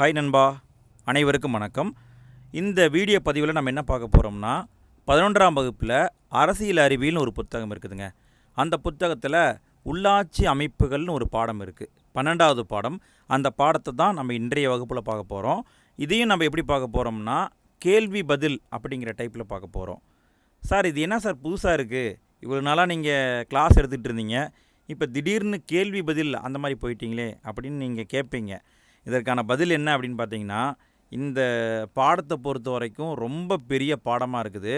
Hi நண்பா. அனைவருக்கும் வணக்கம். இந்த வீடியோ பதிவில் நம்ம என்ன பார்க்க போகிறோம்னா பதினொன்றாம் வகுப்பில் அரசியல் அறிவியல்னு ஒரு புத்தகம் இருக்குதுங்க. அந்த புத்தகத்தில் உள்ளாட்சி அமைப்புகள்னு ஒரு பாடம் இருக்குது பன்னெண்டாவது பாடம். அந்த பாடத்தை தான் நம்ம இன்றைய வகுப்பில் பார்க்க போகிறோம் இதையும் நம்ம எப்படி பார்க்க போகிறோம்னா கேள்வி பதில் அப்படிங்கிற டைப்பில் பார்க்க போகிறோம் சார் இது என்ன சார் புதுசாக இருக்குது இவ்வளோ நாளாக நீங்கள் கிளாஸ் எடுத்துகிட்டு இருந்தீங்க. இப்போ திடீர்னு கேள்வி பதில் அந்த மாதிரி போயிட்டீங்களே அப்படின்னு நீங்கள் கேட்பீங்க இதற்கான பதில் என்ன அப்படின்னு பார்த்தீங்கன்னா இந்த பாடத்தை பொறுத்த வரைக்கும் ரொம்ப பெரிய பாடமாக இருக்குது.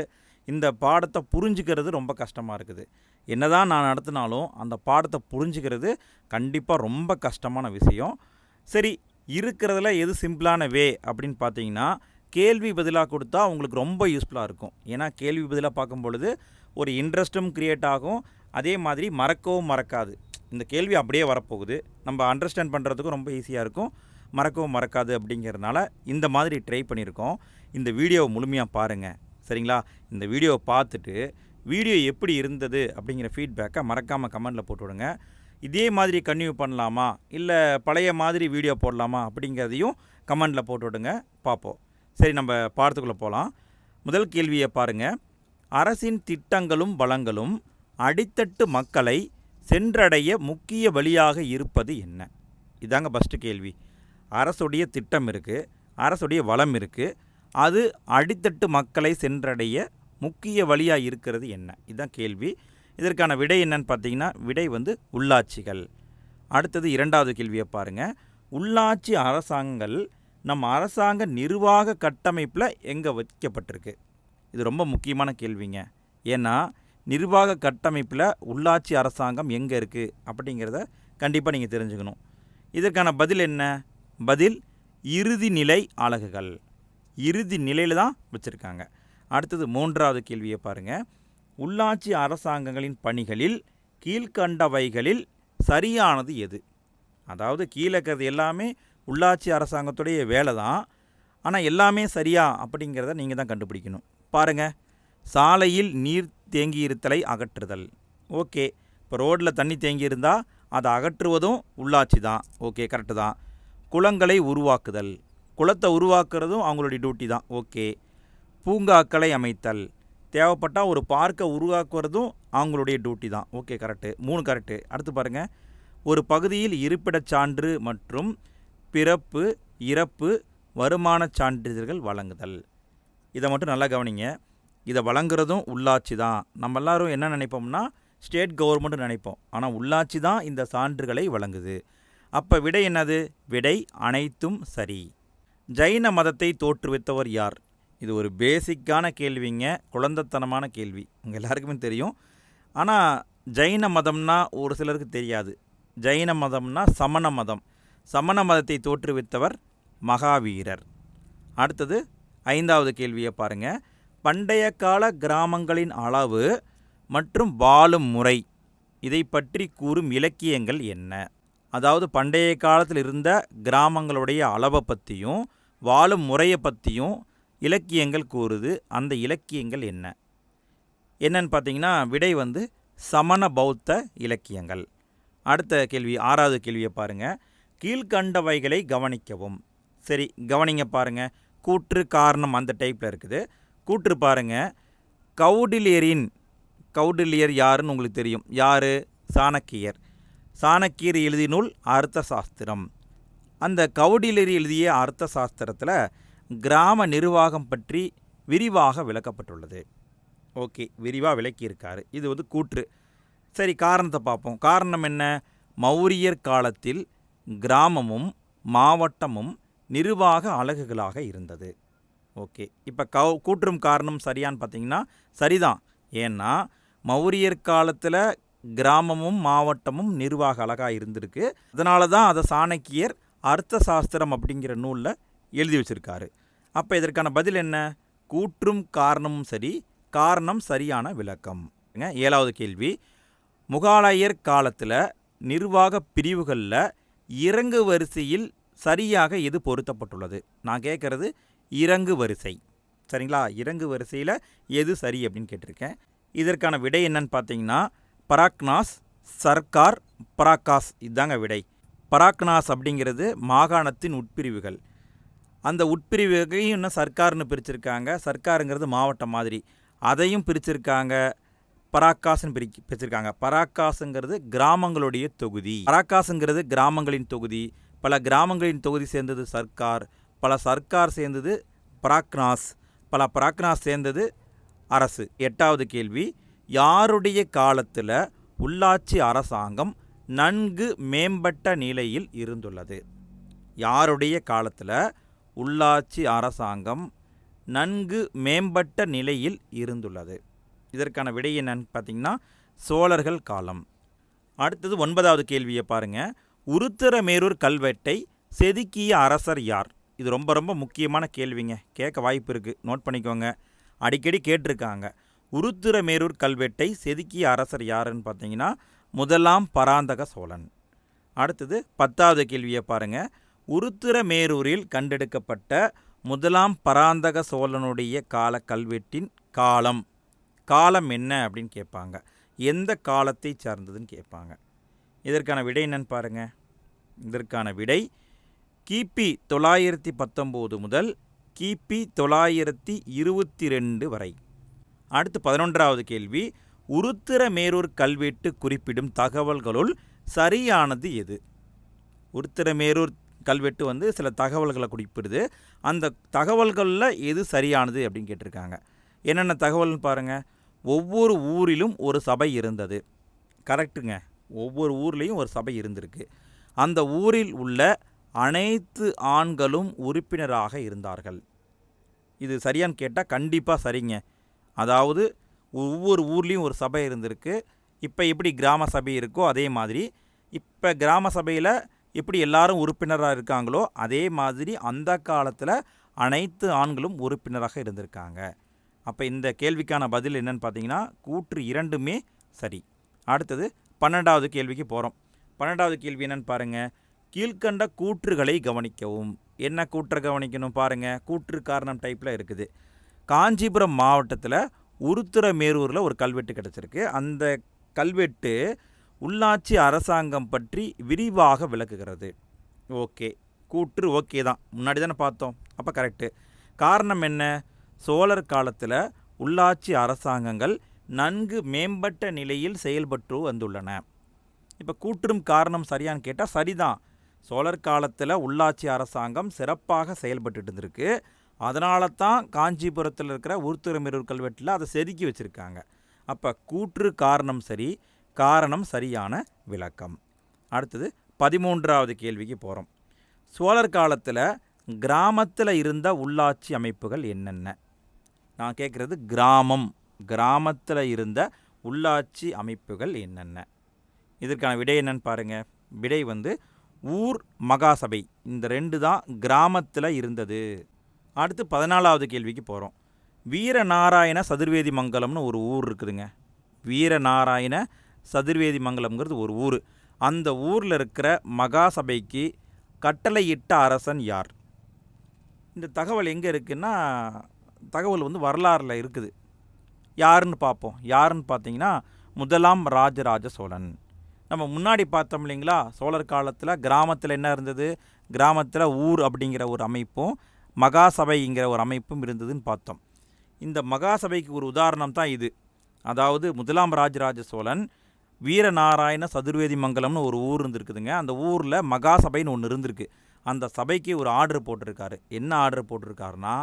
இந்த பாடத்தை புரிஞ்சுக்கிறது ரொம்ப கஷ்டமாக இருக்குது. என்னதான் நான் நடத்தினாலும் அந்த பாடத்தை புரிஞ்சுக்கிறது கண்டிப்பாக ரொம்ப கஷ்டமான விஷயம். சரி இருக்கிறதுல எது சிம்பிளான வே அப்படின்னு பார்த்தீங்கன்னா கேள்வி பதிலாக கொடுத்தா உங்களுக்கு ரொம்ப யூஸ்ஃபுல்லாக இருக்கும். ஏன்னா கேள்வி பதிலாக பார்க்கும் பொழுது ஒரு இன்ட்ரெஸ்ட்டும் க்ரியேட் ஆகும். அதே மாதிரி மறக்கவும் மறக்காது. இந்த கேள்வி அப்படியே வரப்போகுது. நம்ம அண்டர்ஸ்டாண்ட் பண்ணுறதுக்கும் ரொம்ப ஈஸியாக இருக்கும். மறக்கவும் மறக்காது அப்படிங்கிறதுனால இந்த மாதிரி ட்ரை பண்ணியிருக்கோம். இந்த வீடியோவை முழுமையாக பாருங்கள் சரிங்களா? இந்த வீடியோவை பார்த்துட்டு வீடியோ எப்படி இருந்தது அப்படிங்கிற ஃபீட்பேக்கை மறக்காமல் கமெண்டில் போட்டு விடுங்க. இதே மாதிரி கன்டினியூ பண்ணலாமா? இல்லை பழைய மாதிரி வீடியோ போடலாமா? அப்படிங்கிறதையும் கமெண்டில் போட்டு விடுங்க. பார்ப்போம். சரி நம்ம பாடத்துக்குள்ளே போகலாம் முதல் கேள்வியை பாருங்கள் அரசின் திட்டங்களும் வளங்களும் அடித்தட்டு மக்களை சென்றடைய முக்கிய வழியாக இருப்பது என்ன? இதாங்க ஃபஸ்ட்டு கேள்வி. அரசுடைய திட்டம் இருக்குது அரசுடைய வளம் இருக்குது அது அடித்தட்டு மக்களை சென்றடைய முக்கிய வழியாக இருக்கிறது என்ன? இதுதான் கேள்வி. இதற்கான விடை என்னன்னு பார்த்தீங்கன்னா விடை வந்து உள்ளாட்சிகள். அடுத்தது இரண்டாவது கேள்வியை பாருங்கள் உள்ளாட்சி அரசாங்கங்கள் நம் அரசாங்க நிர்வாக கட்டமைப்பில் எங்கே வைக்கப்பட்டிருக்கு? இது ரொம்ப முக்கியமான கேள்விங்க. ஏன்னா நிர்வாக கட்டமைப்பில் உள்ளாட்சி அரசாங்கம் எங்கே இருக்குது அப்படிங்கிறத கண்டிப்பாக நீங்கள் தெரிஞ்சுக்கணும். இதற்கான பதில் என்ன? பதில் இறுதி நிலை அலகுகள். இறுதி நிலையில் தான் வச்சுருக்காங்க. அடுத்தது மூன்றாவது கேள்வியை பாருங்கள் உள்ளாட்சி அரசாங்கங்களின் பணிகளில் கீழ்கண்டவைகளில் சரியானது எது? அதாவது கீழே இருக்கிறது எல்லாமே உள்ளாட்சி அரசாங்கத்துடைய வேலை தான். ஆனால் எல்லாமே சரியா அப்படிங்கிறத நீங்கள் தான் கண்டுபிடிக்கணும். பாருங்கள் சாலையில் நீர் தேங்கியிருத்தலை அகற்றுதல். ஓகே. இப்போ ரோட்டில் தண்ணி தேங்கியிருந்தால் அதை அகற்றுவதும் உள்ளாட்சி தான். ஓகே. கரெக்டு தான். குளங்களை உருவாக்குதல். குளத்தை உருவாக்குறதும் அவங்களுடைய டியூட்டி தான். ஓகே பூங்காக்களை அமைத்தல். தேவைப்பட்டால் ஒரு பார்க்கை உருவாக்குறதும் அவங்களுடைய டியூட்டி தான். ஓகே கரெக்டு மூணு கரெக்டு அடுத்து பாருங்கள் ஒரு பகுதியில் இருப்பிடச் சான்று மற்றும் பிறப்பு இறப்பு வருமானச் சான்றிதழ்கள் வழங்குதல். இதை மட்டும் நல்லா கவனிங்க. இதை வழங்குறதும் உள்ளாட்சி தான். நம்ம எல்லாரும் என்ன நினைப்போம்னா ஸ்டேட் கவர்மெண்ட்டு நினைப்போம். ஆனால் உள்ளாட்சி தான் இந்த சான்றுகளை வழங்குது. அப்போ விடை என்னது? விடை அனைத்தும் சரி. ஜைன மதத்தை தோற்றுவித்தவர் யார்? இது ஒரு பேசிக்கான கேள்விங்க குழந்தைத்தனமான கேள்வி. உங்கள் எல்லாருக்குமே தெரியும். ஆனால் ஜைன மதம்னா ஒரு சிலருக்கு தெரியாது. ஜைன மதம்னா சமண மதம். சமண மதத்தை தோற்றுவித்தவர் மகாவீரர். அடுத்தது ஐந்தாவது கேள்வியை பாருங்கள் பண்டைய கால கிராமங்களின் அளவு மற்றும் வாழும் முறை. இதை பற்றி கூறும் இலக்கியங்கள் என்ன? அதாவது பண்டைய காலத்தில் இருந்த கிராமங்களுடைய அளவை பற்றியும் வாழும் முறையை பற்றியும் இலக்கியங்கள் கூறுது. அந்த இலக்கியங்கள் என்ன? என்னன்னு பார்த்தீங்கன்னா விடை வந்து சமண பௌத்த இலக்கியங்கள். அடுத்த கேள்வி ஆறாவது கேள்வியை பாருங்கள் கீழ்கண்டவைகளை கவனிக்கவும். சரி கவனிங்க பாருங்கள் கூற்று காரணம் அந்த டைப்பில் இருக்குது. கூற்று பாருங்கள் கௌடிலியரின் கவுடிலியர் யாருன்னு உங்களுக்கு தெரியும். யார்? சாணக்கியர். சாணக்கியர் எழுதிய நூல் அர்த்த சாஸ்திரம் அந்த கௌடிலியர் எழுதிய அர்த்த சாஸ்திரத்தில் கிராம நிர்வாகம் பற்றி விரிவாக விளக்கப்பட்டுள்ளது. ஓகே விரிவாக விளக்கியிருக்காரு. இது வந்து கூற்று. சரி காரணத்தை பார்ப்போம். காரணம் என்ன? மௌரியர் காலத்தில் கிராமமும் மாவட்டமும் நிர்வாக அலகுகளாக இருந்தது. ஓகே இப்போ கவு கூற்றும் காரணம் சரியான்னு பார்த்தீங்கன்னா சரிதான். ஏன்னா மௌரியர் காலத்தில் கிராமமும் மாவட்டமும் நிர்வாக அழகாக இருந்திருக்கு. அதனால தான் அதை சாணக்கியர் அர்த்த சாஸ்திரம் அப்படிங்கிற நூலில் எழுதி வச்சுருக்காரு. அப்போ இதற்கான பதில் என்ன? கூற்றும் காரணமும் சரி காரணம் சரியான விளக்கம். ஏழாவது கேள்வி. முகாலயர் காலத்தில் நிர்வாக பிரிவுகளில் இறங்கு வரிசையில் சரியாக எது பொருத்தப்பட்டுள்ளது? நான் கேட்குறது இறங்கு வரிசை. சரிங்களா? இறங்கு வரிசையில் எது சரி அப்படின்னு கேட்டிருக்கேன். இதற்கான விடை என்னன்னு பார்த்தீங்கன்னா பராக்னாஸ் சர்க்கார் பராக்காஸ் இதுதாங்க விடை. பராக்னாஸ் அப்படிங்கிறது மாகாணத்தின் உட்பிரிவுகள். அந்த உட்பிரிவுகையும் இன்னும் சர்க்கார்னு பிரிச்சிருக்காங்க. சர்க்காருங்கிறது மாவட்டம் மாதிரி. அதையும் பிரிச்சிருக்காங்க. பராக்காஸ்னு பிரி பிரிச்சிருக்காங்க. பராக்காசுங்கிறது கிராமங்களுடைய தொகுதி. பராக்காசுங்கிறது கிராமங்களின் தொகுதி. பல கிராமங்களின் தொகுதி சேர்ந்தது சர்க்கார் பல சர்க்கார் சேர்ந்தது பராக்னாஸ். பல பராக்னாஸ் சேர்ந்தது அரசு. எட்டாவது கேள்வி. யாருடைய காலத்தில் உள்ளாட்சி அரசாங்கம் நன்கு மேம்பட்ட நிலையில் இருந்துள்ளது? யாருடைய காலத்தில் உள்ளாட்சி அரசாங்கம் நன்கு மேம்பட்ட நிலையில் இருந்துள்ளது? இதற்கான விடை என்னன்னு பார்த்தீங்கன்னா சோழர்கள் காலம். அடுத்தது ஒன்பதாவது கேள்வியை பாருங்கள் உருத்திரமேரூர் கல்வெட்டை செதுக்கிய அரசர் யார்? இது ரொம்ப ரொம்ப முக்கியமான கேள்விங்க. கேட்க வாய்ப்பு இருக்குது நோட் பண்ணிக்கோங்க. அடிக்கடி கேட்டிருக்காங்க. உருத்திரமேரூர் கல்வெட்டை செதுக்கிய அரசர் யாருன்னு பார்த்தீங்கன்னா முதலாம் பராந்தக சோழன். அடுத்தது பத்தாவது கேள்வியை பாருங்க. உருத்திரமேரூரில் கண்டெடுக்கப்பட்ட முதலாம் பராந்தக சோழனுடைய கால கல்வெட்டின் காலம். காலம் என்ன அப்படின்னு கேட்பாங்க. எந்த காலத்தை சார்ந்ததுன்னு கேட்பாங்க. இதற்கான விடை என்னன்னு பாருங்க. இதற்கான விடை கிபி தொள்ளாயிரத்தி பத்தொம்போது முதல் கிபி தொள்ளாயிரத்தி இருபத்தி ரெண்டு வரை. அடுத்து பதினொன்றாவது கேள்வி உருத்திர மேரூர் கல்வெட்டு குறிப்பிடும் தகவல்களுள் சரியானது எது? உருத்திரமேரூர் கல்வெட்டு வந்து சில தகவல்களை குறிப்பிடுது. அந்த தகவல்களில் எது சரியானது அப்படின்னு கேட்டிருக்காங்க. என்னென்ன தகவல்னு பாருங்கள் ஒவ்வொரு ஊரிலும் ஒரு சபை இருந்தது. கரெக்டுங்க ஒவ்வொரு ஊர்லேயும் ஒரு சபை இருந்திருக்கு. அந்த ஊரில் உள்ள அனைத்து ஆண்களும் உறுப்பினராக இருந்தார்கள். இது சரியான்னு கேட்டால் கண்டிப்பாக சரிங்க. அதாவது ஒவ்வொரு ஊர்லேயும் ஒரு சபை இருந்திருக்கு. இப்போ எப்படி கிராம சபை இருக்கோ அதே மாதிரி இப்போ கிராம சபையில் எப்படி எல்லாரும் உறுப்பினராக இருக்காங்களோ அதே மாதிரி அந்த காலத்தில் அனைத்து ஆண்களும் உறுப்பினராக இருந்திருக்காங்க. அப்போ இந்த கேள்விக்கான பதில் என்னன்னு பார்த்தீங்கன்னா கூற்று இரண்டுமே சரி. அடுத்தது பன்னெண்டாவது கேள்விக்கு போகிறோம் பன்னெண்டாவது கேள்வி என்னென்னு பாருங்கள் கீழ்கண்ட கூற்றுகளை கவனிக்கவும். என்ன கூற்றை கவனிக்கணும் பாருங்கள் கூற்று காரணம் டைப்பில் இருக்குது. காஞ்சிபுரம் மாவட்டத்தில் உருத்திரமேரூரில் ஒரு கல்வெட்டு கிடச்சிருக்கு. அந்த கல்வெட்டு உள்ளாட்சி அரசாங்கம் பற்றி விரிவாக விளக்குகிறது. ஓகே. கூற்று ஓகே தான். முன்னாடி தானே பார்த்தோம். அப்போ கரெக்டு காரணம் என்ன? சோழர் காலத்தில் உள்ளாட்சி அரசாங்கங்கள் நன்கு மேம்பட்ட நிலையில் செயல்பட்டு வந்துள்ளன. இப்போ கூற்றும் காரணம் சரியான்னு கேட்டால் சரிதான். சோழர் காலத்தில் உள்ளாட்சி அரசாங்கம் சிறப்பாக செயல்பட்டு இருந்திருக்கு. அதனால தான் காஞ்சிபுரத்தில் இருக்கிற உருத்திரமிரூர் கல்வெட்டில் அதை செதுக்கி வச்சுருக்காங்க. அப்போ கூற்று காரணம் சரி காரணம் சரியான விளக்கம். அடுத்தது பதிமூன்றாவது கேள்விக்கு போகிறோம் சோழர் காலத்தில் கிராமத்தில் இருந்த உள்ளாட்சி அமைப்புகள் என்னென்ன? நான் கேட்குறது கிராமம் கிராமத்தில் இருந்த உள்ளாட்சி அமைப்புகள் என்னென்ன? இதற்கான விடை என்னன்னு பாருங்கள் விடை வந்து ஊர் மகாசபை. இந்த ரெண்டு தான் கிராமத்தில் இருந்தது. அடுத்து பதினாலாவது கேள்விக்கு போகிறோம் வீரநாராயண சதுர்வேதி மங்கலம்னு ஒரு ஊர் இருக்குதுங்க. வீரநாராயண சதுர்வேதி மங்கலம்ங்கிறது ஒரு ஊர். அந்த ஊரில் இருக்கிற மகாசபைக்கு கட்டளையிட்ட அரசன் யார்? இந்த தகவல் எங்கே இருக்குன்னா தகவல் வந்து வரலாறில் இருக்குது. யாருன்னு பார்ப்போம். யாருன்னு பார்த்தீங்கன்னா முதலாம் ராஜராஜ சோழன். நம்ம முன்னாடி பார்த்தோம் இல்லைங்களா? சோழர் காலத்தில் கிராமத்தில் என்ன இருந்தது? கிராமத்தில் ஊர் அப்படிங்கிற ஒரு அமைப்பும் மகாசபைங்கிற ஒரு அமைப்பும் இருந்ததுன்னு பார்த்தோம். இந்த மகாசபைக்கு ஒரு உதாரணம் தான் இது. அதாவது முதலாம் ராஜராஜ சோழன் வீரநாராயண சதுர்வேதி மங்கலம்னு ஒரு ஊர் இருந்திருக்குதுங்க. அந்த ஊரில் மகாசபைன்னு ஒன்று இருந்திருக்கு. அந்த சபைக்கு ஒரு ஆர்டர் போட்டிருக்காரு. என்ன ஆர்டர் போட்டிருக்காருன்னா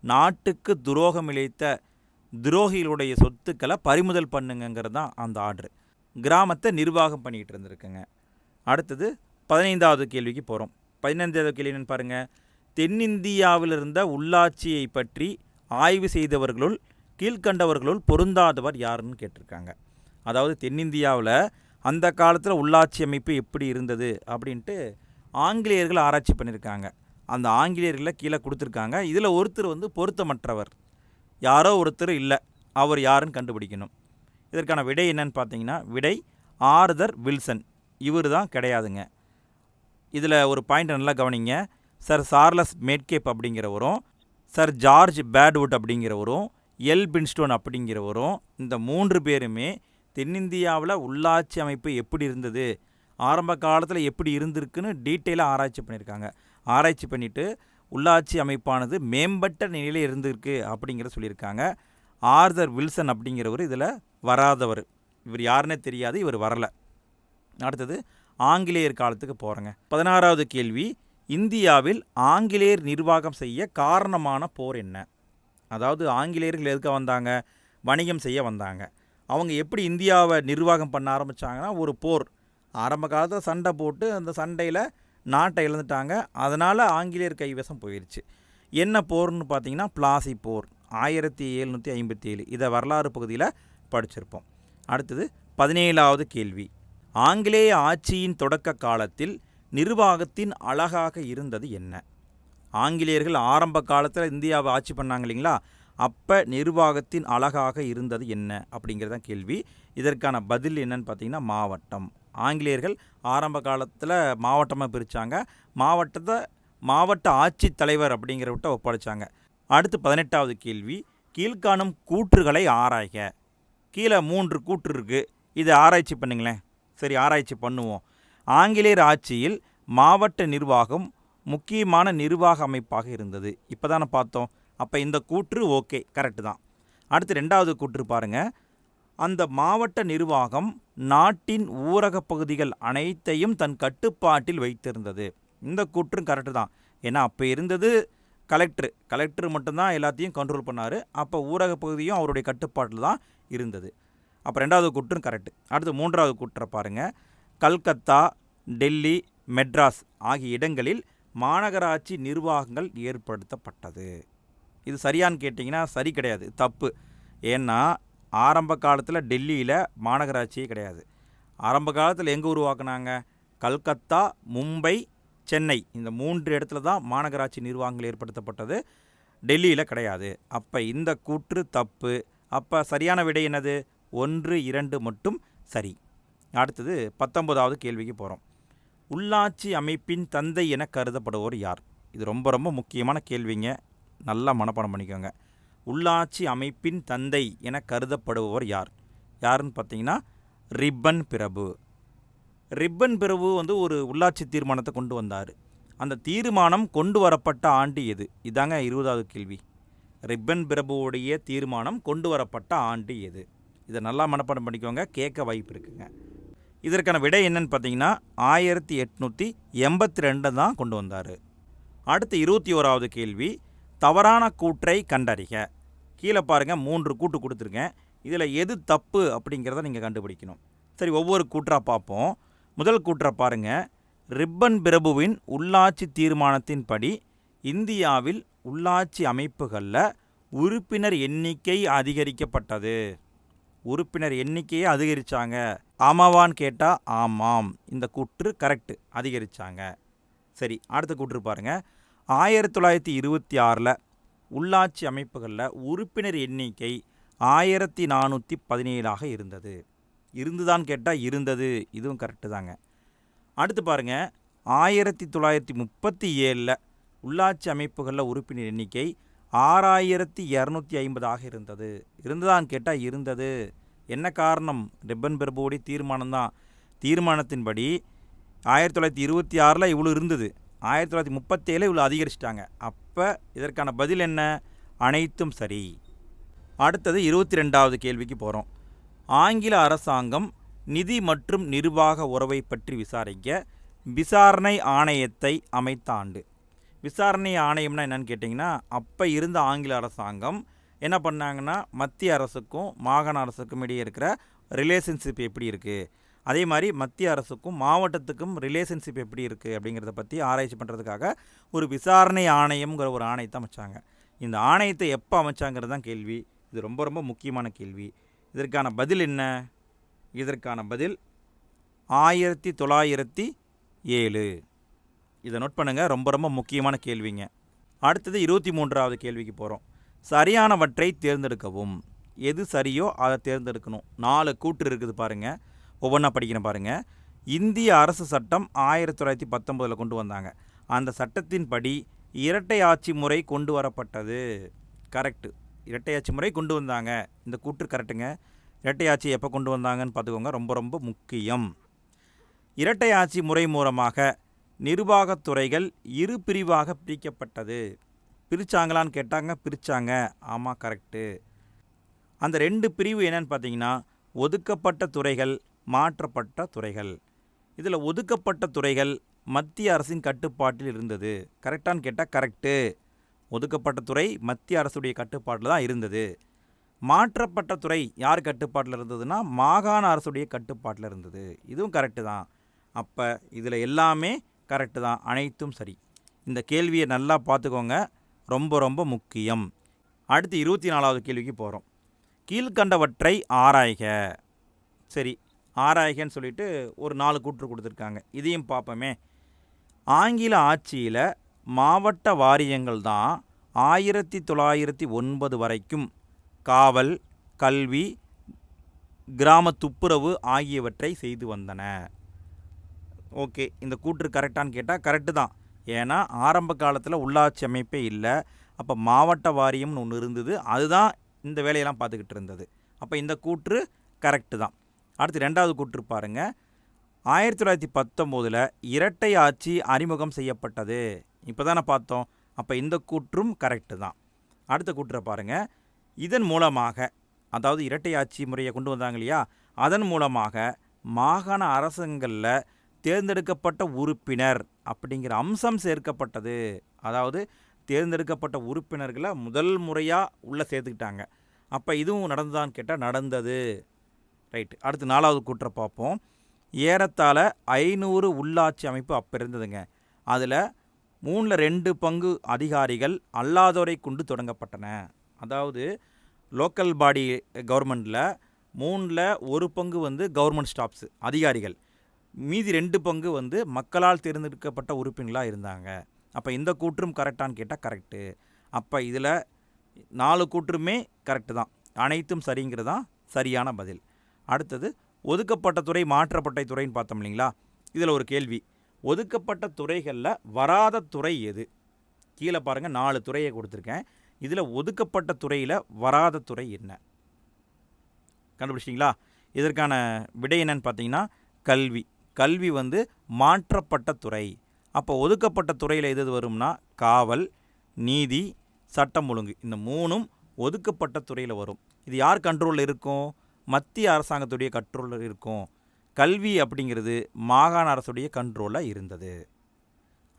நாட்டுக்கு துரோகம் இழைத்த துரோகிகளுடைய சொத்துக்களை பறிமுதல் பண்ணுங்கிறது தான் அந்த ஆர்டர். கிராமத்தை நிர்வாகம் பண்ணிகிட்டு இருந்திருக்குங்க. அடுத்தது பதினைந்தாவது கேள்விக்கு போகிறோம் பதினைந்தாவது கேள்வி பாருங்கள் தென்னிந்தியாவில் இருந்த உள்ளாட்சியை பற்றி ஆய்வு செய்தவர்களுள் கீழ்கண்டவர்களுள் பொருந்தாதவர் யாருன்னு கேட்டிருக்காங்க. அதாவது தென்னிந்தியாவில் அந்த காலத்தில் உள்ளாட்சி அமைப்பு எப்படி இருந்தது அப்படின்ட்டு ஆங்கிலேயர்கள் ஆராய்ச்சி பண்ணியிருக்காங்க அந்த ஆங்கிலேயர்களை கீழே கொடுத்துருக்காங்க. இதில் ஒருத்தர் வந்து பொருத்தமற்றவர். யாரோ ஒருத்தர் இல்லை. அவர் யாருன்னு கண்டுபிடிக்கணும். இதற்கான விடை என்னன்னு பார்த்தீங்கன்னா விடை ஆர்தர் வில்சன். இவர் தான் கிடையாதுங்க. இதில் ஒரு பாயிண்ட் நல்லா கவனிங்க. சர் சார்லஸ் மேட்கேப் அப்படிங்கிறவரும் சர் ஜார்ஜ் பேட்வுட் அப்படிங்கிறவரும் எல் பின்ஸ்டோன் அப்படிங்கிறவரும் இந்த மூன்று பேருமே தென்னிந்தியாவில் உள்ளாட்சி அமைப்பு எப்படி இருந்தது ஆரம்ப காலத்தில் எப்படி இருந்திருக்குன்னு டீட்டெயிலாக ஆராய்ச்சி பண்ணியிருக்காங்க. ஆராய்ச்சி பண்ணிவிட்டு உள்ளாட்சி அமைப்பானது மேம்பட்ட நிலையில் இருந்திருக்கு அப்படிங்கிற சொல்லியிருக்காங்க. ஆர்தர் வில்சன் அப்படிங்கிறவர் இதில் வராதவர். இவர் யாருன்னே தெரியாது இவர் வரலை. அடுத்தது ஆங்கிலேயர் காலத்துக்கு போகிறேங்க பதினாறாவது கேள்வி இந்தியாவில் ஆங்கிலேயர் நிர்வாகம் செய்ய காரணமான போர் என்ன? அதாவது ஆங்கிலேயர்கள் எதுக்க வந்தாங்க? வணிகம் செய்ய வந்தாங்க. அவங்க எப்படி இந்தியாவை நிர்வாகம் பண்ண ஆரம்பித்தாங்கன்னா ஒரு போர். ஆரம்ப காலத்தில் சண்டை போட்டு அந்த சண்டையில் நாட்டை இழந்துட்டாங்க. அதனால் ஆங்கிலேயர் கைவசம் போயிடுச்சு என்ன போர்னு பார்த்தீங்கன்னா பிளாசி போர். ஆயிரத்தி எழுநூற்றி ஐம்பத்தி ஏழு இதை வரலாறு பகுதியில் படிச்சிருப்போம். அடுத்தது பதினேழாவது கேள்வி. ஆங்கிலேய ஆட்சியின் தொடக்க காலத்தில் நிர்வாகத்தின் அழகாக இருந்தது என்ன? ஆங்கிலேயர்கள் ஆரம்ப காலத்தில் இந்தியாவை ஆட்சி பண்ணாங்க இல்லைங்களா? அப்போ நிர்வாகத்தின் அழகாக இருந்தது என்ன? அப்படிங்கிறது தான் கேள்வி. இதற்கான பதில் என்னன்னு பார்த்தீங்கன்னா மாவட்டம். ஆங்கிலேயர்கள் ஆரம்ப காலத்தில் மாவட்டமாக பிரித்தாங்க மாவட்டத்தை மாவட்ட ஆட்சித் தலைவர் அப்படிங்கிறவிட்ட ஒப்படைச்சாங்க. அடுத்து பதினெட்டாவது கேள்வி. கீழ்காணும் கூற்றுகளை ஆராய்க. கீழே மூன்று கூற்று இருக்குது இதை ஆராய்ச்சி பண்ணுங்களேன். சரி ஆராய்ச்சி பண்ணுவோம். ஆங்கிலேயர் ஆட்சியில் மாவட்ட நிர்வாகம் முக்கியமான நிர்வாக அமைப்பாக இருந்தது. இப்போ தானே பார்த்தோம். அப்போ இந்த கூற்று ஓகே கரெக்டு தான். அடுத்து ரெண்டாவது கூற்று பாருங்கள் அந்த மாவட்ட நிர்வாகம் நாட்டின் ஊரகப் பகுதிகள் அனைத்தையும் தன் கட்டுப்பாட்டில் வைத்திருந்தது. இந்த கூற்றும் கரெக்டு தான். ஏன்னா அப்போ இருந்தது கலெக்டர் கலெக்டர் மட்டும்தான் எல்லாத்தையும் கண்ட்ரோல் பண்ணார். அப்போ ஊரக பகுதியும் அவருடைய கட்டுப்பாட்டில் தான் இருந்தது. அப்போ ரெண்டாவது கூற்றும் கரெக்டு அடுத்து மூன்றாவது கூற்றை பாருங்கள் கல்கத்தா டெல்லி மெட்ராஸ் ஆகிய இடங்களில் மாநகராட்சி நிர்வாகங்கள் ஏற்படுத்தப்பட்டது. இது சரியான்னு கேட்டிங்கன்னா சரி கிடையாது தப்பு. ஏன்னா ஆரம்ப காலத்தில் டெல்லியில் மாநகராட்சியே கிடையாது. ஆரம்ப காலத்தில் எங்கே உருவாக்குனாங்க? கல்கத்தா மும்பை சென்னை. இந்த மூன்று இடத்துல தான் மாநகராட்சி நிர்வாகங்கள் ஏற்படுத்தப்பட்டது. டெல்லியில் கிடையாது. அப்போ இந்த கூற்று தப்பு. அப்போ சரியான விடை என்னது? ஒன்று இரண்டு மட்டும் சரி. அடுத்தது பத்தொன்பதாவது கேள்விக்கு போகிறோம் உள்ளாட்சி அமைப்பின் தந்தை என கருதப்படுவோர் யார்? இது ரொம்ப ரொம்ப முக்கியமான கேள்விங்க. நல்லா மனப்பாடம் பண்ணிக்கோங்க. உள்ளாட்சி அமைப்பின் தந்தை என கருதப்படுபவர் யார்? யாருன்னு பார்த்தீங்கன்னா ரிப்பன் பிரபு. ரிப்பன் பிரபு வந்து ஒரு உள்ளாட்சி தீர்மானத்தை கொண்டு வந்தார். அந்த தீர்மானம் கொண்டு வரப்பட்ட ஆண்டு எது? இதாங்க இருபதாவது கேள்வி. ரிப்பன் பிரபுவுடைய தீர்மானம் கொண்டு வரப்பட்ட ஆண்டு எது? இதை நல்லா மனப்பாடம் பண்ணிக்கோங்க கேட்க வாய்ப்பு இருக்குங்க. இதற்கான விடை என்னன்னு பார்த்தீங்கன்னா ஆயிரத்தி எட்நூற்றி எண்பத்தி ரெண்டு தான் கொண்டு வந்தார். அடுத்து இருபத்தி ஓராவது கேள்வி தவறான கூற்றை கண்டறிக. கீழே பாருங்கள் மூன்று கூட்டு கொடுத்துருக்கேன். இதில் எது தப்பு அப்படிங்கிறத நீங்கள் கண்டுபிடிக்கணும். சரி ஒவ்வொரு கூற்றாக பார்ப்போம். முதல் கூற்றை பாருங்கள் ரிப்பன் பிரபுவின் உள்ளாட்சி தீர்மானத்தின்படி இந்தியாவில் உள்ளாட்சி அமைப்புகளில் உறுப்பினர் எண்ணிக்கை அதிகரிக்கப்பட்டது. உறுப்பினர் எண்ணிக்கையை அதிகரித்தாங்க ஆமாவான்னு கேட்டால் ஆமாம். இந்த கூற்று கரெக்டு அதிகரித்தாங்க சரி அடுத்த கூற்று பாருங்கள் ஆயிரத்தி தொள்ளாயிரத்தி இருபத்தி ஆறில் உள்ளாட்சி அமைப்புகளில் உறுப்பினர் எண்ணிக்கை ஆயிரத்தி நானூற்றி பதினேழாக இருந்தது. இருந்துதான் கேட்டால் இருந்தது. இதுவும் கரெக்டு தாங்க. அடுத்து பாருங்கள் ஆயிரத்தி தொள்ளாயிரத்தி முப்பத்தி ஏழில் உள்ளாட்சி அமைப்புகளில் உறுப்பினர் எண்ணிக்கை ஆறாயிரத்தி இரநூத்தி ஐம்பதாக இருந்தது. இருந்ததான்னு கேட்டால் இருந்தது. என்ன காரணம்? ரிப்பன் பிரபுவோடைய தீர்மானம் தான் தீர்மானத்தின்படி ஆயிரத்தி தொள்ளாயிரத்தி இருபத்தி ஆறில் இவ்வளோ இருந்தது. ஆயிரத்தி தொள்ளாயிரத்தி முப்பத்தேழு இவ்வளோ அதிகரிச்சிட்டாங்க. அப்போ இதற்கான பதில் என்ன? அனைத்தும் சரி. அடுத்தது இருபத்தி ரெண்டாவது கேள்விக்கு போகிறோம் ஆங்கில அரசாங்கம் நிதி மற்றும் நிர்வாக உறவை பற்றி விசாரிக்க விசாரணை ஆணையத்தை அமைத்த ஆண்டு. விசாரணை ஆணையம்னா என்னன்னு கேட்டிங்கன்னா அப்போ இருந்த ஆங்கில அரசாங்கம் என்ன பண்ணாங்கன்னா மத்திய அரசுக்கும் மாகாண அரசுக்கும் இடையே இருக்கிற ரிலேஷன்ஷிப் எப்படி இருக்குது அதே மாதிரி மத்திய அரசுக்கும் மாவட்டத்துக்கும் ரிலேஷன்ஷிப் எப்படி இருக்குது அப்படிங்கிறத பற்றி ஆராய்ச்சி பண்ணுறதுக்காக ஒரு விசாரணை ஆணையம்ங்கிற ஒரு ஆணையத்தை அமைச்சாங்க. இந்த ஆணையத்தை எப்போ அமைச்சாங்கிறது தான் கேள்வி. இது ரொம்ப ரொம்ப முக்கியமான கேள்வி. இதற்கான பதில் என்ன? இதற்கான பதில் ஆயிரத்தி தொள்ளாயிரத்தி ஏழு. இதை நோட் பண்ணுங்கள் ரொம்ப ரொம்ப முக்கியமான கேள்விங்க. அடுத்தது இருபத்தி மூன்றாவது கேள்விக்கு போகிறோம் சரியானவற்றை தேர்ந்தெடுக்கவும். எது சரியோ அதை தேர்ந்தெடுக்கணும். நாலு கூற்று இருக்குது பாருங்கள் ஒவ்வொன்றா படிக்கிறேன் பாருங்கள் இந்திய அரசு சட்டம் ஆயிரத்தி தொள்ளாயிரத்தி பத்தொம்போதில் கொண்டு வந்தாங்க. அந்த சட்டத்தின்படி இரட்டை ஆட்சி முறை கொண்டு வரப்பட்டது. கரெக்டு இரட்டை ஆட்சி முறை கொண்டு வந்தாங்க. இந்த கூற்று கரெக்டுங்க இரட்டை ஆட்சி எப்போ கொண்டு வந்தாங்கன்னு பார்த்துக்கோங்க. ரொம்ப ரொம்ப முக்கியம். இரட்டை ஆட்சி முறை மூலமாக நிர்வாகத் துறைகள் இரு பிரிவாக பிரிக்கப்பட்டது. பிரித்தாங்களான்னு கேட்டாங்க பிரிச்சாங்க. ஆமாம் கரெக்டு அந்த ரெண்டு பிரிவு என்னன்னு பார்த்தீங்கன்னா ஒதுக்கப்பட்ட துறைகள் மாற்றப்பட்ட துறைகள். இதில் ஒதுக்கப்பட்ட துறைகள் மத்திய அரசின் கட்டுப்பாட்டில் இருந்தது. கரெக்டான்னு கேட்டால் கரெக்டு ஒதுக்கப்பட்ட துறை மத்திய அரசுடைய கட்டுப்பாட்டில் தான் இருந்தது. மாற்றப்பட்ட துறை யார் கட்டுப்பாட்டில் இருந்ததுன்னா மாகாண அரசுடைய கட்டுப்பாட்டில் இருந்தது. இதுவும் கரெக்டு தான். அப்போ இதில் எல்லாமே கரெக்டு தான் அனைத்தும் சரி. இந்த கேள்வியை நல்லா பார்த்துக்கோங்க. ரொம்ப ரொம்ப முக்கியம். அடுத்து இருபத்தி நாலாவது கேள்விக்கு போகிறோம் கீழ்கண்டவற்றை ஆராய்க. சரி ஆராய்கன்னு சொல்லிட்டு ஒரு நாலு கூற்று கொடுத்துருக்காங்க. இதையும் பார்ப்போமே. ஆங்கில ஆட்சியில் மாவட்ட வாரியங்கள் தான் ஆயிரத்தி தொள்ளாயிரத்தி ஒன்பது வரைக்கும் காவல் கல்வி கிராம துப்புரவு ஆகியவற்றை செய்து வந்தன. ஓகே இந்த கூற்று கரெக்டான்னு கேட்டால் கரெக்டு தான். ஏன்னா ஆரம்ப காலத்தில் உள்ளாட்சி அமைப்பே இல்லை. அப்போ மாவட்ட வாரியம்னு ஒன்று இருந்தது. அதுதான் இந்த வேலையெல்லாம் பார்த்துக்கிட்டு இருந்தது. அப்போ இந்த கூற்று கரெக்டு தான். அடுத்து ரெண்டாவது கூற்று பாருங்கள் ஆயிரத்தி தொள்ளாயிரத்தி பத்தொம்போதில் இரட்டை ஆட்சி அறிமுகம் செய்யப்பட்டது. இப்போ தானே பார்த்தோம். அப்போ இந்த கூற்றும் கரெக்டு தான். அடுத்த கூற்றை பாருங்கள் இதன் மூலமாக அதாவது இரட்டை ஆட்சி முறையை கொண்டு வந்தாங்க இல்லையா? அதன் மூலமாக மாகாண அரசுங்களில் தேர்ந்தெடுக்கப்பட்ட உறுப்பினர் அப்படிங்கிற அம்சம் சேர்க்கப்பட்டது. அதாவது தேர்ந்தெடுக்கப்பட்ட உறுப்பினர்களை முதல் முறையாக உள்ளே சேர்த்துக்கிட்டாங்க. அப்போ இதுவும் நடந்ததான்னு கேட்டால் நடந்தது. ரைட். அடுத்து நாலாவது கூற்றை பார்ப்போம். ஏறத்தாழ ஐநூறு உள்ளாட்சி அமைப்பு அப்போ இருந்ததுங்க. அதில் மூணில் ரெண்டு பங்கு அதிகாரிகள் அல்லாதோரை கொண்டு தொடங்கப்பட்டன. அதாவது லோக்கல் பாடி கவர்மெண்ட்டில் மூணில் ஒரு பங்கு வந்து கவர்மெண்ட் ஸ்டாஃப்ஸு அதிகாரிகள். மீதி ரெண்டு பங்கு வந்து மக்களால் தேர்ந்தெடுக்கப்பட்ட உறுப்பினர்களாக இருந்தாங்க. அப்போ இந்த கூற்றும் கரெக்டான்னு கேட்டால் கரெக்டு அப்போ இதில் நாலு கூற்றுமே கரெக்டு தான். அனைத்தும் சரிங்கிறது தான் சரியான பதில். அடுத்தது ஒதுக்கப்பட்ட துறை மாற்றப்பட்ட துறைன்னு பார்த்தோம் இல்லைங்களா? இதில் ஒரு கேள்வி. ஒதுக்கப்பட்ட துறைகளில் வராத துறை எது? கீழே பாருங்கள் நாலு துறையை கொடுத்துருக்கேன். இதில் ஒதுக்கப்பட்ட துறையில் வராத துறை என்ன? கண்டுபிடிச்சிங்களா இதற்கான விடை என்னன்னு பார்த்தீங்கன்னா கல்வி. கல்வி வந்து மாற்றப்பட்ட துறை. அப்போ ஒதுக்கப்பட்ட துறையில் எது எது வரும்னா காவல் நீதி சட்டம் ஒழுங்கு. இந்த மூணும் ஒதுக்கப்பட்ட துறையில் வரும். இது யார் கண்ட்ரோலில் இருக்கும்? மத்திய அரசாங்கத்துடைய கண்ட்ரோலில் இருக்கும். கல்வி அப்படிங்கிறது மாகாண அரசுடைய கண்ட்ரோலில் இருந்தது.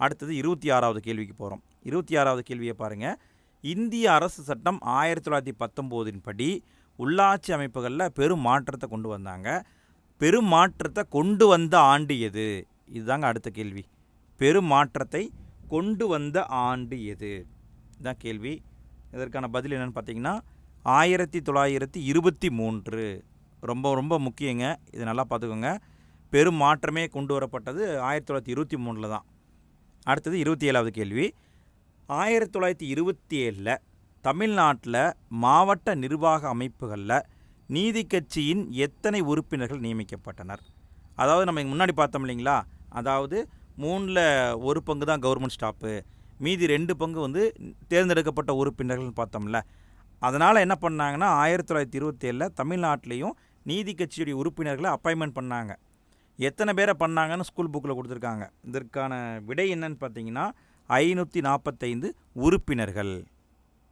அடுத்தது இருபத்தி ஆறாவது கேள்விக்கு போகிறோம் இருபத்தி ஆறாவது கேள்வியை பாருங்கள் இந்திய அரசு சட்டம் ஆயிரத்தி தொள்ளாயிரத்தி பத்தொம்போதின் படி உள்ளாட்சி அமைப்புகளில் பெரும் மாற்றத்தை கொண்டு வந்தாங்க. பெரும் மாற்றத்தை கொண்டு வந்த ஆண்டு எது? இதுதாங்க அடுத்த கேள்வி. பெரும் மாற்றத்தை கொண்டு வந்த ஆண்டு எது? இதுதான் கேள்வி. இதற்கான பதில் என்னென்னு பார்த்தீங்கன்னா ஆயிரத்தி தொள்ளாயிரத்தி இருபத்தி மூன்று. ரொம்ப ரொம்ப முக்கியங்க. இது நல்லா பார்த்துக்கோங்க. பெரும் மாற்றமே கொண்டு வரப்பட்டது ஆயிரத்தி தொள்ளாயிரத்தி இருபத்தி மூணில் தான். அடுத்தது இருபத்தி ஏழாவது கேள்வி. ஆயிரத்தி தொள்ளாயிரத்தி இருபத்தி ஏழில் தமிழ்நாட்டில் மாவட்ட நிர்வாக அமைப்புகளில் நீதி கட்சியின் எத்தனை உறுப்பினர்கள் நியமிக்கப்பட்டனர்? அதாவது நம்ம முன்னாடி பார்த்தோம் இல்லைங்களா? அதாவது மூணில் ஒரு பங்கு தான் கவர்மெண்ட் ஸ்டாப்பு. மீதி ரெண்டு பங்கு வந்து தேர்ந்தெடுக்கப்பட்ட உறுப்பினர்கள்னு பார்த்தோம்ல. அதனால் என்ன பண்ணாங்கன்னா ஆயிரத்தி தொள்ளாயிரத்தி இருபத்தேழில் தமிழ்நாட்டிலையும் நீதி கட்சியுடைய உறுப்பினர்களை அப்பாயின்மெண்ட் பண்ணாங்க. எத்தனை பேரை பண்ணாங்கன்னு ஸ்கூல் புக்கில் கொடுத்துருக்காங்க. இதற்கான விடை என்னன்னு பார்த்தீங்கன்னா ஐநூற்றி நாற்பத்தைந்து உறுப்பினர்கள்.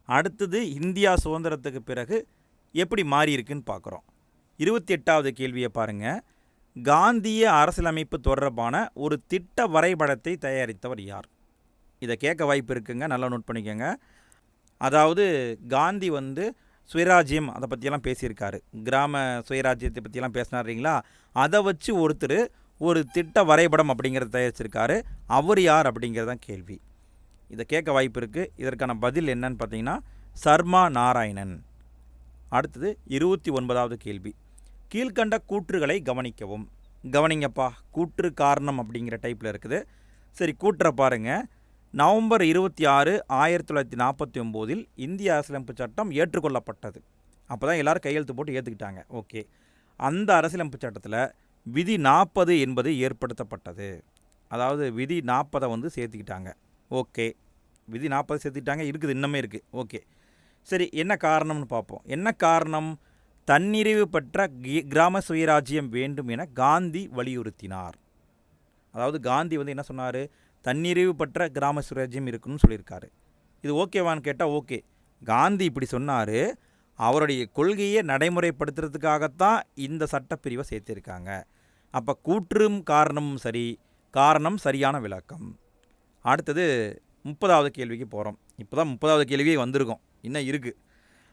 அடுத்தது இந்தியா சுதந்திரத்துக்கு பிறகு எப்படி மாறி இருக்குன்னு பார்க்குறோம். இருபத்தி எட்டாவது கேள்வியை பாருங்கள் காந்திய அரசியலமைப்பு தொடர்பான ஒரு திட்ட வரைபடத்தை தயாரித்தவர் யார்? இதை கேட்க வாய்ப்பு இருக்குங்க. நல்லா நோட் பண்ணிக்கோங்க. அதாவது காந்தி வந்து சுயராஜ்யம் அதை பற்றியெல்லாம் பேசியிருக்காரு. கிராம சுயராஜ்யத்தை பற்றியெல்லாம் பேசினாருங்களா அதை வச்சு ஒருத்தர் ஒரு திட்ட வரைபடம் அப்படிங்கிறத தயாரிச்சிருக்காரு. அவர் யார் அப்படிங்கிறது தான் கேள்வி. இதை கேட்க வாய்ப்பு இருக்குது இதற்கான பதில் என்னன்னு பார்த்தீங்கன்னா சர்மா நாராயணன். அடுத்தது இருபத்தி ஒன்பதாவது கேள்வி. கீழ்கண்ட கூற்றுகளை கவனிக்கவும். கவனிங்கப்பா கூற்று காரணம் அப்படிங்கிற டைப்பில் இருக்குது. சரி கூற்றை பாருங்கள் நவம்பர் இருபத்தி ஆறு ஆயிரத்தி தொள்ளாயிரத்தி நாற்பத்தி ஒம்போதில் இந்திய அரசியலமைப்பு சட்டம் ஏற்றுக்கொள்ளப்பட்டது. அப்போ தான் எல்லோரும் கையெழுத்து போட்டு ஏற்றுக்கிட்டாங்க ஓகே. அந்த அரசியலமைப்பு சட்டத்தில் விதி நாற்பது என்பது ஏற்படுத்தப்பட்டது. அதாவது விதி நாற்பதை வந்து சேர்த்துக்கிட்டாங்க. ஓகே. விதி நாற்பது சேர்த்துக்கிட்டாங்க. இருக்குது இன்னமே இருக்குது ஓகே. சரி என்ன காரணம்னு பார்ப்போம். என்ன காரணம்? தன்னிறைவு பெற்ற கி- கிராம சுயராஜ்யம் வேண்டும் என காந்தி வலியுறுத்தினார். அதாவது காந்தி வந்து என்ன சொன்னார்? தன்னிறைவு பெற்ற கிராம சுயராஜ்யம் இருக்குன்னு சொல்லியிருக்காரு. இது ஓகேவான்னு கேட்டால் ஓகே. காந்தி இப்படி சொன்னார். அவருடைய கொள்கையை நடைமுறைப்படுத்துறதுக்காகத்தான் இந்த சட்டப்பிரிவை சேர்த்திருக்காங்க. அப்போ கூற்றும் காரணமும் சரி காரணம் சரியான விளக்கம். அடுத்தது முப்பதாவது கேள்விக்கு போகிறோம் இப்போ தான் முப்பதாவது கேள்வியே வந்திருக்கோம். இன்னும் இருக்குது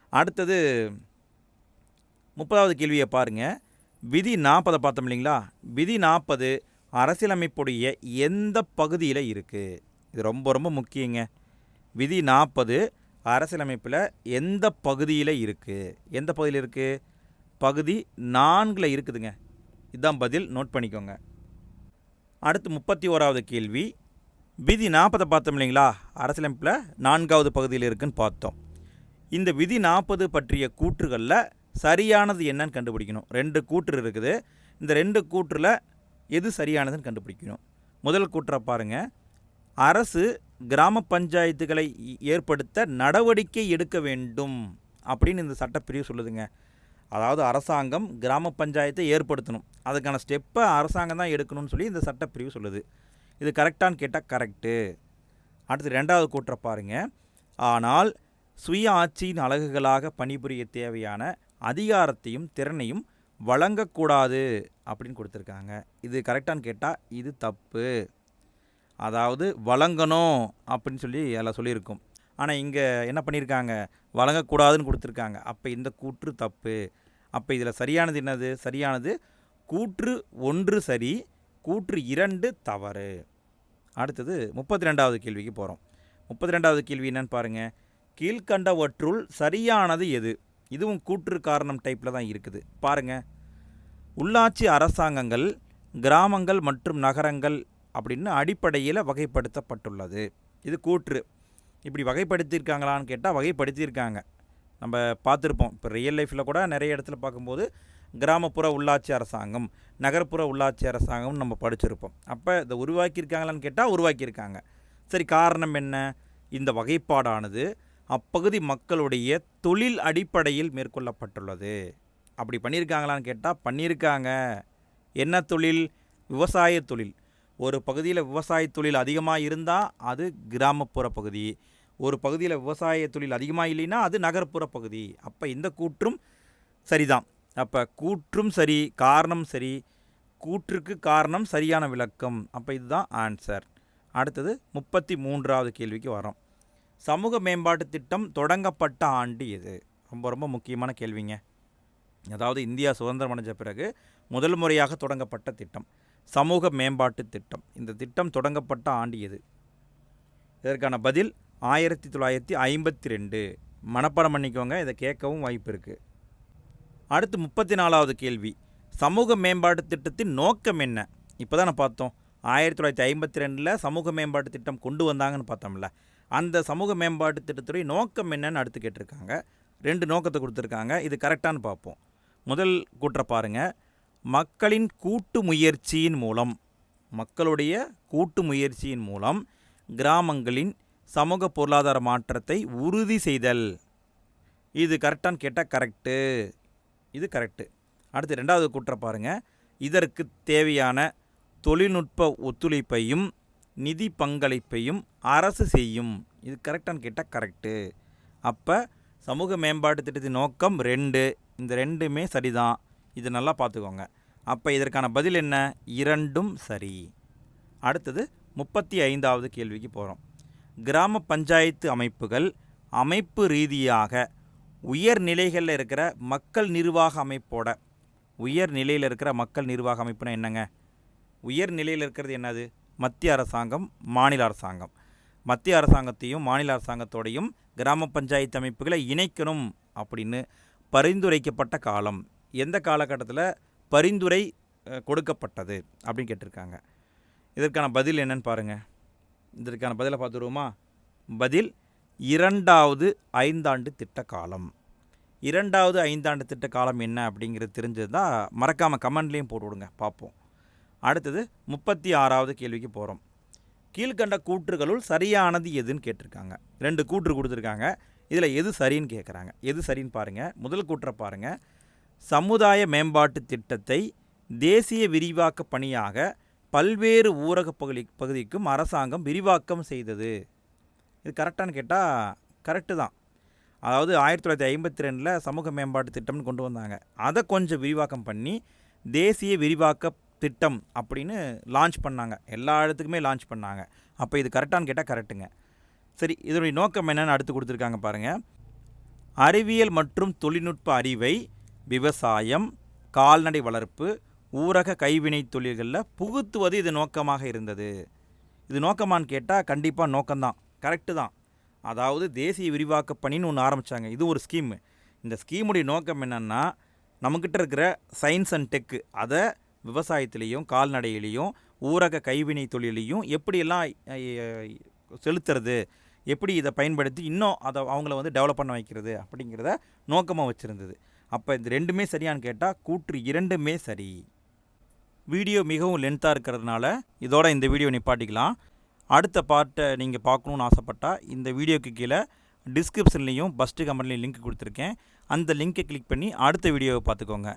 அடுத்தது முப்பதாவது கேள்வியை பாருங்கள் விதி நாற்பதை பார்த்தோம் இல்லைங்களா? விதி நாற்பது அரசியலமைப்புடைய எந்த பகுதியில் இருக்குது இது ரொம்ப ரொம்ப முக்கியங்க. விதி நாற்பது அரசியலமைப்பில் எந்த பகுதியில் இருக்குது எந்த பகுதியில் இருக்குது பகுதி நான்கில் இருக்குதுங்க. இதுதான் பதில். நோட் பண்ணிக்கோங்க. அடுத்து முப்பத்தி ஓராவது கேள்வி. விதி நாற்பதை பார்த்தோம் இல்லைங்களா? அரசியலமைப்பில் நான்காவது பகுதியில் இருக்குதுன்னு பார்த்தோம். இந்த விதி நாற்பது பற்றிய கூற்றுகளில் சரியானது என்னன்னு கண்டுபிடிக்கணும். ரெண்டு கூற்று இருக்குது. இந்த ரெண்டு கூற்றில் எது சரியானதுன்னு கண்டுபிடிக்கணும். முதல் கூற்றை பாருங்கள் அரசு கிராம பஞ்சாயத்துகளை இ- ஏற்படுத்த நடவடிக்கை எடுக்க வேண்டும் அப்படின்னு இந்த சட்டப்பிரிவு சொல்லுதுங்க. அதாவது அரசாங்கம் கிராம பஞ்சாயத்தை ஏற்படுத்தணும். அதுக்கான ஸ்டெப்பை அரசாங்கம் தான் எடுக்கணும்னு சொல்லி இந்த சட்டப்பிரிவு சொல்லுது. இது கரெக்டான்னு கேட்டால் கரெக்டு அடுத்து ரெண்டாவது கூற்றை பாருங்கள் ஆனால் சுய ஆட்சியின் அழகுகளாக பணிபுரிய தேவையான அதிகாரத்தையும் திறனையும் வழங்கக்கூடாது அப்படின்னு கொடுத்துருக்காங்க. இது கரெக்டான்னு கேட்டால் இது தப்பு. அதாவது வழங்கணும் அப்படின்னு சொல்லி அதில் சொல்லியிருக்கும். ஆனால் இங்கே என்ன பண்ணியிருக்காங்க? வழங்கக்கூடாதுன்னு கொடுத்துருக்காங்க. அப்போ இந்த கூற்று தப்பு. அப்போ இதில் சரியானது என்னது? சரியானது கூற்று ஒன்று சரி கூற்று இரண்டு தவறு. அடுத்தது முப்பத்தி ரெண்டாவது கேள்விக்கு போகிறோம் முப்பத்தி ரெண்டாவது கேள்வி என்னன்னு பாருங்கள் கீழ்கண்டவற்றுள் சரியானது எது? இதுவும் கூற்று காரணம் டைப்பில் தான் இருக்குது. பாருங்கள் உள்ளாட்சி அரசாங்கங்கள் கிராமங்கள் மற்றும் நகரங்கள் அப்படின்னு அடிப்படையில் வகைப்படுத்தப்பட்டுள்ளது. இது கூற்று. இப்படி வகைப்படுத்தியிருக்காங்களான்னு கேட்டால் வகைப்படுத்தியிருக்காங்க. நம்ம பார்த்துருப்போம். இப்போ ரியல் லைஃப்பில் கூட நிறைய இடத்துல பார்க்கும்போது கிராமப்புற உள்ளாட்சி அரசாங்கம் நகர்ப்புற உள்ளாட்சி அரசாங்கம்னு நம்ம படிச்சிருப்போம். அப்போ இதை உருவாக்கியிருக்காங்களான்னு கேட்டால் உருவாக்கியிருக்காங்க. சரி காரணம் என்ன? இந்த வகைப்பாடானது அப்பகுதி மக்களுடைய தொழில் அடிப்படையில் மேற்கொள்ளப்பட்டுள்ளது. அப்படி பண்ணியிருக்காங்களான்னு கேட்டால் பண்ணியிருக்காங்க. என்ன தொழில்? விவசாய தொழில். ஒரு பகுதியில் விவசாய தொழில் அதிகமாக இருந்தால் அது கிராமப்புற பகுதி. ஒரு பகுதியில் விவசாய தொழில் அதிகமாக இல்லைன்னா அது நகர்ப்புற பகுதி. அப்போ இந்த கூற்றும் சரிதான். அப்போ கூற்றும் சரி காரணம் சரி கூற்றுக்கு காரணம் சரியான விளக்கம். அப்போ இதுதான் ஆன்சர். அடுத்தது முப்பத்தி மூன்றாவது கேள்விக்கு வரோம் சமூக மேம்பாட்டு திட்டம் தொடங்கப்பட்ட ஆண்டு எது? ரொம்ப ரொம்ப முக்கியமான கேள்விங்க. அதாவது இந்தியா சுதந்திரம் அடைஞ்ச பிறகு முதல் முறையாக தொடங்கப்பட்ட திட்டம் சமூக மேம்பாட்டு திட்டம். இந்த திட்டம் தொடங்கப்பட்ட ஆண்டு எது? இதற்கான பதில் ஆயிரத்தி தொள்ளாயிரத்தி ஐம்பத்தி ரெண்டு மனப்பாடம் பண்ணிக்கோங்க இதை கேட்கவும் வாய்ப்பு இருக்குது அடுத்து முப்பத்தி நாலாவது கேள்வி. சமூக மேம்பாட்டு திட்டத்தின் நோக்கம் என்ன? இப்போ தான் பார்த்தோம். ஆயிரத்தி தொள்ளாயிரத்தி ஐம்பத்தி ரெண்டில் சமூக மேம்பாட்டு திட்டம் கொண்டு வந்தாங்கன்னு பார்த்தோம்ல. அந்த சமூக மேம்பாட்டு திட்டத்துறை நோக்கம் என்னன்னு அடுத்து கேட்டிருக்காங்க. ரெண்டு நோக்கத்தை கொடுத்துருக்காங்க. இது கரெக்டானு பார்ப்போம். முதல் கூற்றை பாருங்க. மக்களின் கூட்டு முயற்சியின் மூலம் மக்களுடைய கூட்டு முயற்சியின் மூலம் கிராமங்களின் சமூக பொருளாதார மாற்றத்தை உறுதி செய்தல். இது கரெக்டான்னு கேட்டால் கரெக்டு இது கரெக்டு அடுத்து ரெண்டாவது கூற்றை பாருங்கள் இதற்கு தேவையான தொழில்நுட்ப ஒத்துழைப்பையும் நிதி பங்களிப்பையும் அரசு செய்யும். இது கரெக்டானு கேட்டால் கரெக்டு அப்போ சமூக மேம்பாட்டு திட்டத்தின் நோக்கம் ரெண்டு. இந்த ரெண்டுமே சரிதான். இது நல்லா பார்த்துக்கோங்க. அப்போ இதற்கான பதில் என்ன? இரண்டும் சரி. அடுத்தது முப்பத்தி ஐந்தாவது கேள்விக்கு போகிறோம் கிராம பஞ்சாயத்து அமைப்புகள் அமைப்பு ரீதியாக உயர்நிலைகளில் இருக்கிற மக்கள் நிர்வாக அமைப்போட உயர் நிலையில் இருக்கிற மக்கள் நிர்வாக அமைப்புனா என்னங்க? உயர் நிலையில் இருக்கிறது என்னது? மத்திய அரசாங்கம் மாநில அரசாங்கம். மத்திய அரசாங்கத்தையும் மாநில அரசாங்கத்தோடையும் கிராம பஞ்சாயத்து அமைப்புகளை இணைக்கணும் அப்படின்னு பரிந்துரைக்கப்பட்ட காலம். எந்த காலகட்டத்தில்? பரிந்துரை கொடுக்கப்பட்டது அப்படின்னு கேட்டிருக்காங்க. இதற்கான பதில் என்னன்னு பாருங்கள் இதற்கான பதிலை பார்த்துருவோமா பதில் இரண்டாவது ஐந்தாண்டு திட்ட காலம். இரண்டாவது ஐந்தாண்டு திட்ட காலம் என்ன அப்படிங்கிறது தெரிஞ்சது தான் மறக்காமல் கமெண்ட்லேயும் போட்டு விடுங்க. பார்ப்போம். அடுத்தது முப்பத்தி ஆறாவது கேள்விக்கு போகிறோம் கீழ்கண்ட கூற்றுகளுள் சரியானது எதுன்னு கேட்டிருக்காங்க. ரெண்டு கூற்று கொடுத்துருக்காங்க. இதில் எது சரின்னு கேட்குறாங்க எது சரின்னு பாருங்கள் முதல் கூற்றை பாருங்கள் சமுதாய மேம்பாட்டு திட்டத்தை தேசிய விரிவாக்க பணியாக பல்வேறு ஊரக பகுதி பகுதிக்கும் அரசாங்கம் விரிவாக்கம் செய்தது. இது கரெக்டானு கேட்டால் கரெக்டு தான். அதாவது ஆயிரத்தி தொள்ளாயிரத்தி ஐம்பத்தி ரெண்டில் சமூக மேம்பாட்டு திட்டம்னு கொண்டு வந்தாங்க. அதை கொஞ்சம் விரிவாக்கம் பண்ணி தேசிய விரிவாக்க திட்டம் அப்படின்னு லான்ச் பண்ணாங்க. எல்லா இடத்துக்குமே லான்ச் பண்ணாங்க. அப்போ இது கரெக்டான்னு கேட்டால் கரெக்டுங்க சரி இதனுடைய நோக்கம் என்னென்னு அடுத்து கொடுத்துருக்காங்க பாருங்கள் அறிவியல் மற்றும் தொழில்நுட்ப அறிவை விவசாயம் கால்நடை வளர்ப்பு ஊரக கைவினை தொழில்களில் புகுத்துவது இது நோக்கமாக இருந்தது. இது நோக்கமான்னு கேட்டால் கண்டிப்பாக நோக்கம்தான். கரெக்டு தான். அதாவது தேசிய விரிவாக்க பணின்னு ஒன்று ஆரம்பித்தாங்க இது ஒரு ஸ்கீம் இந்த ஸ்கீமுடைய நோக்கம் என்னென்னா நம்மக்கிட்ட இருக்கிற சயின்ஸ் அண்ட் டெக்கு அதை விவசாயத்திலையும் கால்நடையிலையும் ஊரக கைவினை தொழிலையும் எப்படியெல்லாம் செலுத்துறது எப்படி இதை பயன்படுத்தி இன்னும் அதை அவங்கள வந்து டெவலப் பண்ண வைக்கிறது அப்படிங்கிறத நோக்கமாக வச்சுருந்தது. அப்போ இது ரெண்டுமே சரியான்னு கேட்டால் கூற்று இரண்டுமே சரி. வீடியோ மிகவும் லென்த்தாக இருக்கிறதுனால இதோட இந்த வீடியோ நிப்பாட்டிக்கலாம். அடுத்த பார்ட்டை நீங்கள் பார்க்கணுன்னு ஆசைப்பட்டால் இந்த வீடியோக்கு கீழே டிஸ்கிரிப்ஷன்லேயும் ஃபஸ்ட்டு கமெண்ட்லேயும் லிங்க் கொடுத்துருக்கேன். அந்த லிங்க்கை கிளிக் பண்ணி அடுத்த வீடியோவை பார்த்துக்கோங்க.